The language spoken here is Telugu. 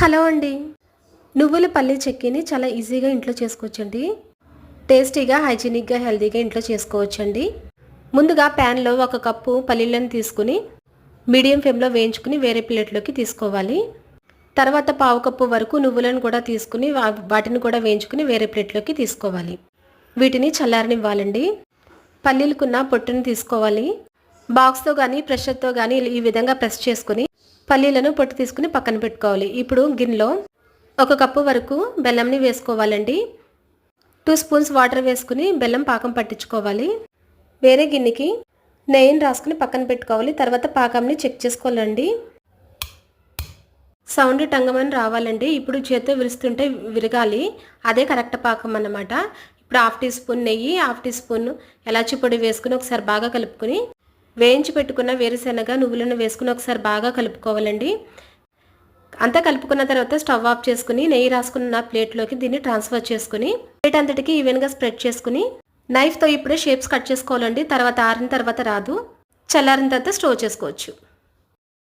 హలో అండి. నువ్వుల పల్లి చెక్కీని చాలా ఈజీగా ఇంట్లో చేసుకోవచ్చండి. టేస్టీగా హైజీనిక్గా హెల్తీగా ఇంట్లో చేసుకోవచ్చండి. ముందుగా ప్యాన్లో ఒక కప్పు పల్లీలను తీసుకుని మీడియం ఫ్లేమ్లో వేయించుకుని వేరే ప్లేట్లోకి తీసుకోవాలి. తర్వాత పావు కప్పు వరకు నువ్వులను కూడా తీసుకుని వాటిని కూడా వేయించుకుని వేరే ప్లేట్లోకి తీసుకోవాలి. వీటిని చల్లారనివ్వాలండి. పల్లీలకున్న పొట్టును తీసుకోవాలి. బాక్స్తో కానీ ప్రెషర్తో కానీ ఈ విధంగా ప్రెస్ చేసుకుని పల్లీలను పొట్టు తీసుకుని పక్కన పెట్టుకోవాలి. ఇప్పుడు గిన్నెలో ఒక కప్పు వరకు బెల్లంని వేసుకోవాలండి. టూ స్పూన్స్ వాటర్ వేసుకుని బెల్లం పాకం పట్టించుకోవాలి. వేరే గిన్నెకి నెయ్యిని రాసుకుని పక్కన పెట్టుకోవాలి. తర్వాత పాకంని చెక్ చేసుకోవాలండి. సౌండ్ టంగమని రావాలండి. ఇప్పుడు చేత్తో విరుస్తుంటే విరగాలి. అదే కరెక్ట్ పాకం అన్నమాట. ఇప్పుడు హాఫ్ టీ స్పూన్ నెయ్యి హాఫ్ టీ స్పూన్ ఎలాచి పొడి వేసుకుని ఒకసారి బాగా కలుపుకొని వేయించి పెట్టుకున్న వేరుశెనగ నువ్వులను వేసుకుని ఒకసారి బాగా కలుపుకోవాలండి. అంతా కలుపుకున్న తర్వాత స్టవ్ ఆఫ్ చేసుకుని నెయ్యి రాసుకున్న ప్లేట్లోకి దీన్ని ట్రాన్స్ఫర్ చేసుకుని ప్లేట్ అంతటికి ఈవెన్గా స్ప్రెడ్ చేసుకుని నైఫ్తో ఇప్పుడే షేప్స్ కట్ చేసుకోవాలండి. తర్వాత ఆరిన తర్వాత రాదు. చల్లారిన తర్వాత స్టోర్ చేసుకోవచ్చు.